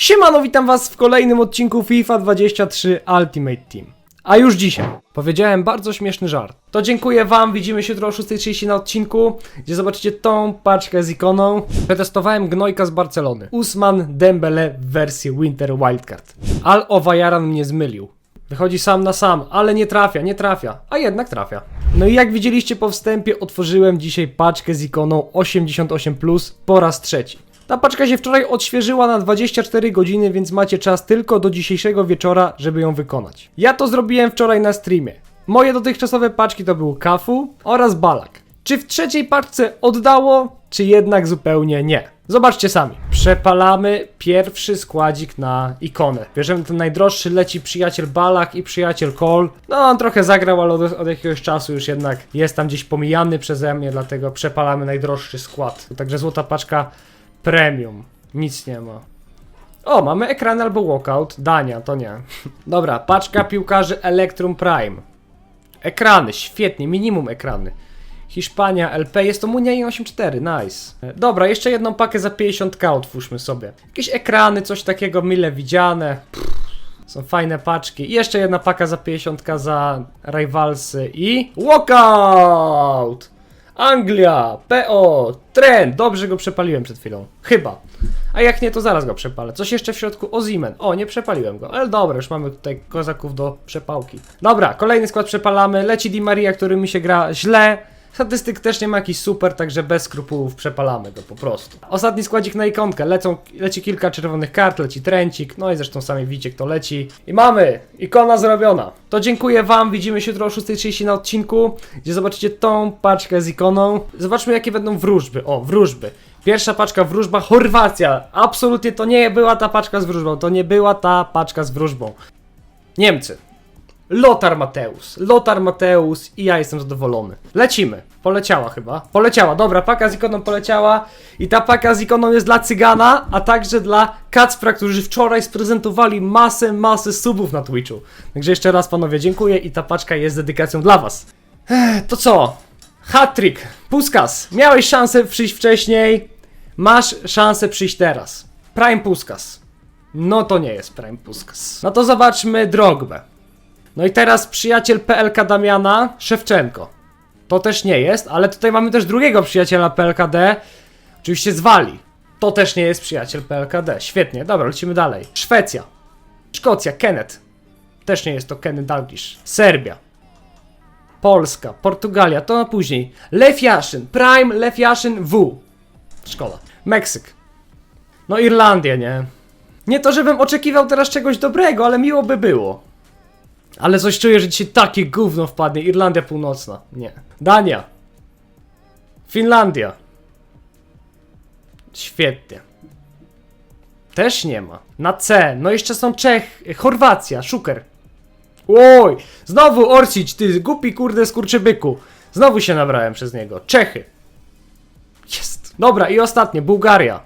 Siemano, witam was w kolejnym odcinku FIFA 23 Ultimate Team. A już dzisiaj powiedziałem bardzo śmieszny żart. To dziękuję wam, widzimy się jutro o 6.30 na odcinku, gdzie zobaczycie tą paczkę z ikoną. Przetestowałem gnojka z Barcelony. Usman Dembele w wersji Winter Wildcard. Al Owajaran mnie zmylił. Wychodzi sam na sam, ale nie trafia, nie trafia, a jednak trafia. No i jak widzieliście po wstępie, otworzyłem dzisiaj paczkę z ikoną 88+, po raz trzeci. Ta paczka się wczoraj odświeżyła na 24 godziny, więc macie czas tylko do dzisiejszego wieczora, żeby ją wykonać. Ja to zrobiłem wczoraj na streamie. Moje dotychczasowe paczki to był Kafu oraz Balak. Czy w trzeciej paczce oddało, czy jednak zupełnie nie? Zobaczcie sami. Przepalamy pierwszy składzik na ikonę. Bierzemy ten najdroższy, leci przyjaciel Balak i przyjaciel Cole. No on trochę zagrał, ale od, od jakiegoś czasu już jednak jest tam gdzieś pomijany przeze mnie, dlatego przepalamy najdroższy skład. Także złota paczka premium. Nic nie ma. O, mamy ekran albo walkout. Dania, to nie. Dobra, paczka piłkarzy Electrum Prime. Ekrany, świetnie, minimum ekrany. Hiszpania, LP, jest to Munia i 8.4, nice. Dobra, jeszcze jedną pakę za 50k otwórzmy sobie. Jakieś ekrany, coś takiego mile widziane. Pff, są fajne paczki. I jeszcze jedna paka za 50k za Rivalsy i... Walkout! Anglia, PO, Trend. Dobrze go przepaliłem przed chwilą. Chyba. A jak nie, to zaraz go przepalę. Coś jeszcze w środku? Ozimen. O, nie przepaliłem go. Ale dobra, już mamy tutaj kozaków do przepałki. Dobra, kolejny skład przepalamy. Leci Di Maria, który mi się gra źle. Statystyk też nie ma jakiś super, także bez skrupułów przepalamy go po prostu. Ostatni składzik na ikonkę. Lecą, leci kilka czerwonych kart, leci trencik, no i zresztą sami widzicie kto leci. I mamy! Ikona zrobiona. To dziękuję wam, widzimy się jutro o 6.30 na odcinku, gdzie zobaczycie tą paczkę z ikoną. Zobaczmy jakie będą wróżby. O, wróżby. Pierwsza paczka wróżba Chorwacja. Absolutnie to nie była ta paczka z wróżbą, to nie była ta paczka z wróżbą. Niemcy. Lotar Mateus. Lotar Mateus i ja jestem zadowolony. Lecimy. Poleciała chyba. Poleciała, dobra, paka z ikoną poleciała. I ta paka z ikoną jest dla Cygana, a także dla Kacpra, którzy wczoraj sprezentowali masę, masę subów na Twitchu. Także jeszcze raz panowie dziękuję i ta paczka jest dedykacją dla was. Ech, to co? Hattrick. Puskas. Miałeś szansę przyjść wcześniej. Masz szansę przyjść teraz. Prime Puskas. No to nie jest Prime Puskas. No to zobaczmy Drogbę. No i teraz przyjaciel PLK Damiana, Szewczenko. To też nie jest, ale tutaj mamy też drugiego przyjaciela PLKD, oczywiście z Walii. To też nie jest przyjaciel PLKD. Świetnie, dobra, lecimy dalej. Szwecja. Szkocja, Kenneth. Też nie jest to Kenneth Dalglish. Serbia. Polska, Portugalia, to na później. Lew Yashin, Prime Lew Yashin W. Szkoda. Meksyk. No Irlandia, nie? Nie to, żebym oczekiwał teraz czegoś dobrego, ale miło by było. Ale coś czuję, że dzisiaj takie gówno wpadnie. Irlandia Północna. Nie. Dania. Finlandia. Świetnie. Też nie ma. Na C. No jeszcze są Czech. Chorwacja. Szuker. Oj. Znowu Orsic, ty głupi kurde skurczybyku. Znowu się nabrałem przez niego. Czechy. Jest. Dobra i ostatnie. Bułgaria.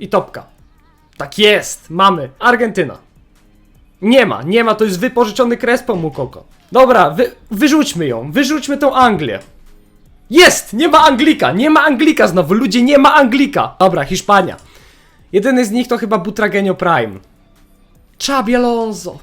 I topka. Tak jest. Mamy. Argentyna. Nie ma, nie ma, to jest wypożyczony Crespo Mukoko. Dobra, wy, wyrzućmy ją, wyrzućmy tą Anglię. Jest! Nie ma Anglika, nie ma Anglika znowu, ludzie, nie ma Anglika. Dobra, Hiszpania. Jedyny z nich to chyba Butragenio Prime. Xabi Alonso.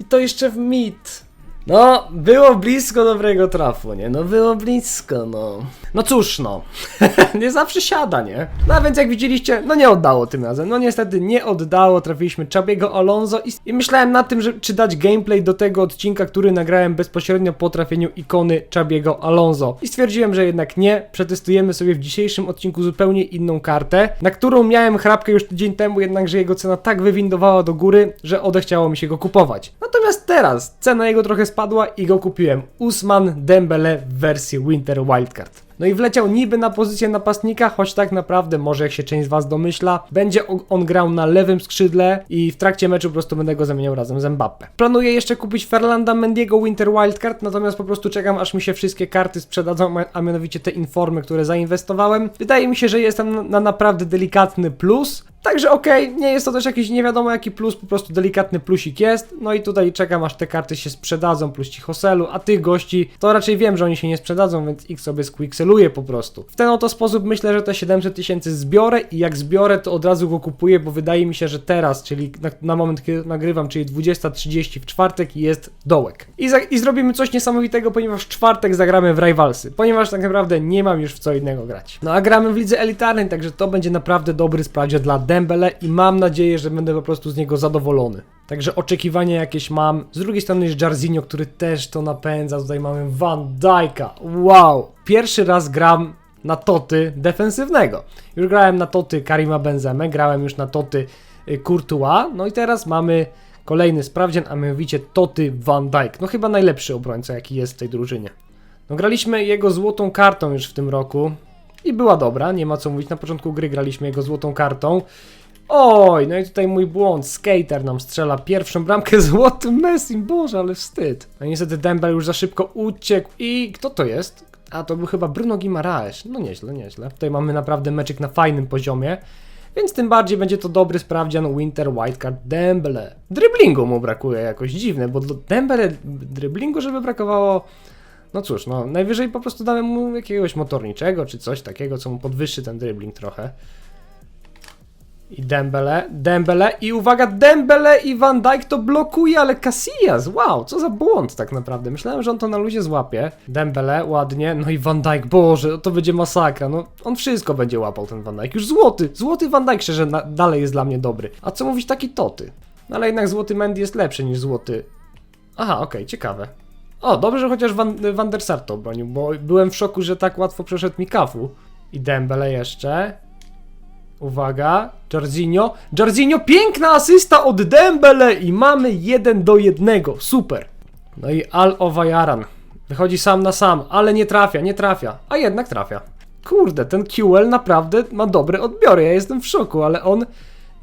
I to jeszcze w mit. No, było blisko dobrego trafu, nie? No, było blisko, no. No cóż, no. nie zawsze siada, nie? No a więc jak widzieliście, no nie oddało tym razem. No niestety nie oddało, trafiliśmy Czabiego Alonso i, i myślałem nad tym, że, czy dać gameplay do tego odcinka, który nagrałem bezpośrednio po trafieniu ikony Czabiego Alonso. I stwierdziłem, że jednak nie. Przetestujemy sobie w dzisiejszym odcinku zupełnie inną kartę, na którą miałem chrapkę już tydzień temu, jednakże jego cena tak wywindowała do góry, że odechciało mi się go kupować. Natomiast teraz cena jego trochę i go kupiłem. Usman Dembele w wersji Winter Wildcard. No i wleciał niby na pozycję napastnika, choć tak naprawdę, może jak się część z Was domyśla, będzie on grał na lewym skrzydle i w trakcie meczu po prostu będę go zamieniał razem z Mbappe. Planuję jeszcze kupić Ferlanda Mendiego Winter Wildcard, natomiast po prostu czekam aż mi się wszystkie karty sprzedadzą, a- mianowicie te informy, które zainwestowałem. Wydaje mi się, że jestem na naprawdę delikatny plus, Także okej, nie jest to też jakiś nie wiadomo jaki plus, po prostu delikatny plusik jest. No i tutaj czekam aż te karty się sprzedadzą, plus ci hoselu, a tych gości to raczej wiem, że oni się nie sprzedadzą, więc ich sobie squickseluję po prostu. W ten oto sposób myślę, że te 700 tysięcy zbiorę i jak zbiorę, to od razu go kupuję, bo wydaje mi się, że teraz, czyli na, na moment, kiedy nagrywam, czyli 20.30 w czwartek jest dołek. I, za, I zrobimy coś niesamowitego, ponieważ w czwartek zagramy w Rivalsy, ponieważ tak naprawdę nie mam już w co innego grać. No a gramy w lidze elitarnej, także to będzie naprawdę dobry sprawdzian dla Dembele i mam nadzieję, że będę po prostu z niego zadowolony. Także oczekiwania jakieś mam. Z drugiej strony jest Jarzinho, który też to napędza. Tutaj mamy Van Dijk'a. Wow! Pierwszy raz gram na toty defensywnego. Już grałem na toty Karima Benzemę, grałem już na toty y, Courtois, no i teraz mamy kolejny sprawdzian, a mianowicie toty Van Dijk. No chyba najlepszy obrońca, jaki jest w tej drużynie. No graliśmy jego złotą kartą już w tym roku i była dobra, nie ma co mówić. Na początku gry graliśmy jego złotą kartą. Oj, no i tutaj mój błąd. Skater nam strzela pierwszą bramkę złotym Messi. Boże, ale wstyd. No niestety Dembele już za szybko uciekł. I kto to jest? A to był chyba Bruno Guimaraes. No nieźle, nieźle. Tutaj mamy naprawdę meczyk na fajnym poziomie. Więc tym bardziej będzie to dobry sprawdzian Winter Wildcard Dembele. Driblingu mu brakuje jakoś dziwne, bo do Dembele driblingu, żeby brakowało... No cóż, no najwyżej po prostu damy mu jakiegoś motorniczego, czy coś takiego, co mu podwyższy ten dribbling trochę. I Dembele, Dembele i uwaga, Dembele i Van Dijk to blokuje, ale Casillas, wow, co za błąd tak naprawdę. Myślałem, że on to na luzie złapie. Dembele, ładnie, no i Van Dijk, boże, to będzie masakra, no on wszystko będzie łapał ten Van Dijk. Już złoty, złoty Van Dijk szczerze na, dalej jest dla mnie dobry. A co mówić taki Toty? No ale jednak złoty Mendy jest lepszy niż złoty... Aha, okej, ciekawe. O, dobrze, chociaż Van, Van der Sar to obronił, bo byłem w szoku, że tak łatwo przeszedł mi Kafu. I Dembele jeszcze. Uwaga, Jorginho. Jorginho, piękna asysta od Dembele i mamy 1 do 1. Super. No i Al Owajaran. Wychodzi sam na sam, ale nie trafia, nie trafia. A jednak trafia. Kurde, ten QL naprawdę ma dobre odbiory. Ja jestem w szoku, ale on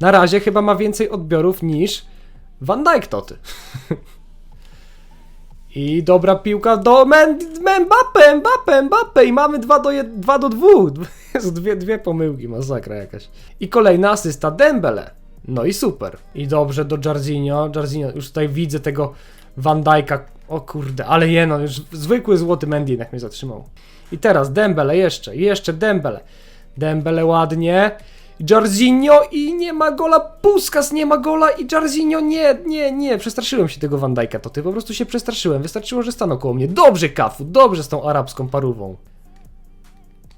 na razie chyba ma więcej odbiorów niż Van Dijk Toty. I dobra piłka do Mbappe, Mbappe, Mbappe i mamy 2 do 1, 2 do 2. Jest dwie, dwie pomyłki, masakra jakaś. I kolejna asysta Dembele. No i super. I dobrze do Jarzinho. Jarzinho, już tutaj widzę tego Van Dijk'a. O kurde, ale je no, już zwykły złoty Mendy jednak mnie zatrzymał. I teraz Dembele jeszcze, jeszcze Dembele. Dembele ładnie. Jarzinho i nie ma gola, Puskas nie ma gola i Jarzinho nie, nie, nie, przestraszyłem się tego Van Dijk'a, to ty po prostu się przestraszyłem, wystarczyło, że stanął koło mnie. Dobrze Kafu, dobrze z tą arabską parówą.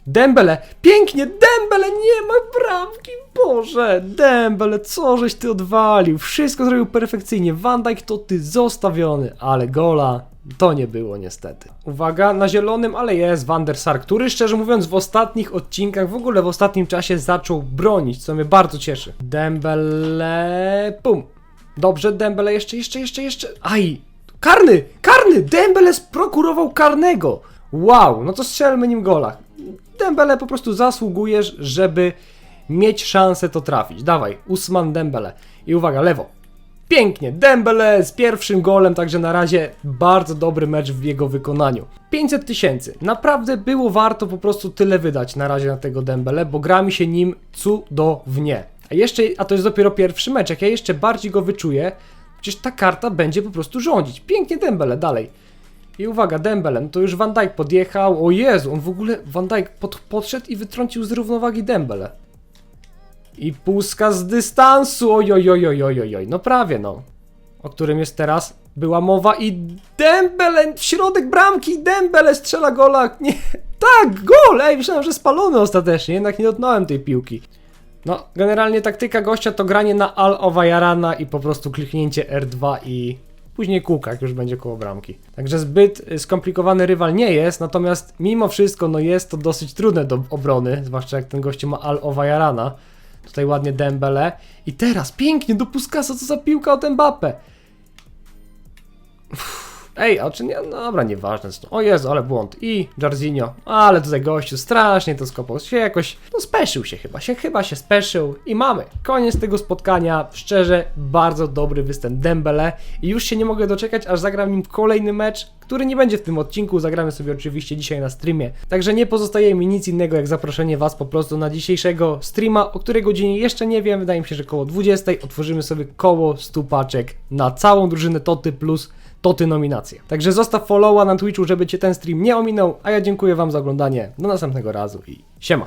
Dembele, pięknie, Dembele, nie ma bramki, Boże, Dembele, co żeś ty odwalił, wszystko zrobił perfekcyjnie, Van Dijk to ty zostawiony, ale gola to nie było niestety. Uwaga, na zielonym, ale jest Van der Sar, który szczerze mówiąc w ostatnich odcinkach, w ogóle w ostatnim czasie zaczął bronić, co mnie bardzo cieszy. Dembele, pum. Dobrze, Dembele, jeszcze, jeszcze, jeszcze, jeszcze, aj, karny, karny, Dembele sprokurował karnego. Wow, no to strzelmy nim gola. Dembele po prostu zasługujesz, żeby mieć szansę to trafić. Dawaj, Usman Dembele. I uwaga, lewo. Pięknie, Dembele z pierwszym golem, także na razie bardzo dobry mecz w jego wykonaniu. 500 tysięcy. Naprawdę było warto po prostu tyle wydać na razie na tego Dembele, bo gra mi się nim cudownie. A jeszcze, a to jest dopiero pierwszy mecz, jak ja jeszcze bardziej go wyczuję, przecież ta karta będzie po prostu rządzić. Pięknie Dembele, dalej. I uwaga, Dembele, no to już Van Dijk podjechał. O Jezu, on w ogóle, Van Dijk pod, podszedł i wytrącił z równowagi Dembele. I puska z dystansu, oj, oj, oj, oj, oj, oj, oj, no prawie no. O którym jest teraz była mowa i Dembele w środek bramki, Dembele strzela gola, nie, tak, gol, ej, myślałem, że spalony ostatecznie, jednak nie dotknąłem tej piłki. No, generalnie taktyka gościa to granie na Al Owajarana i po prostu kliknięcie R2 i później kółka, jak już będzie koło bramki. Także zbyt skomplikowany rywal nie jest, natomiast mimo wszystko no jest to dosyć trudne do obrony, zwłaszcza jak ten gościu ma Al Owajarana. Tutaj ładnie Dembele. I teraz pięknie do Puskasa, co za piłka od Mbappe. Ej, a czy nie? No dobra, nieważne. O Jezu, ale błąd. I Jarzinho. Ale tutaj gościu strasznie to skopał. Się jakoś, no speszył się chyba. Się chyba się speszył. I mamy. Koniec tego spotkania. Szczerze, bardzo dobry występ Dembele. I już się nie mogę doczekać, aż zagram nim kolejny mecz, który nie będzie w tym odcinku. Zagramy sobie oczywiście dzisiaj na streamie. Także nie pozostaje mi nic innego, jak zaproszenie Was po prostu na dzisiejszego streama, o której godzinie jeszcze nie wiem. Wydaje mi się, że koło 20 otworzymy sobie koło 100 paczek na całą drużynę Toty plus Toty nominacje. Także zostaw followa na Twitchu, żeby Cię ten stream nie ominął, a ja dziękuję Wam za oglądanie. Do następnego razu i siema.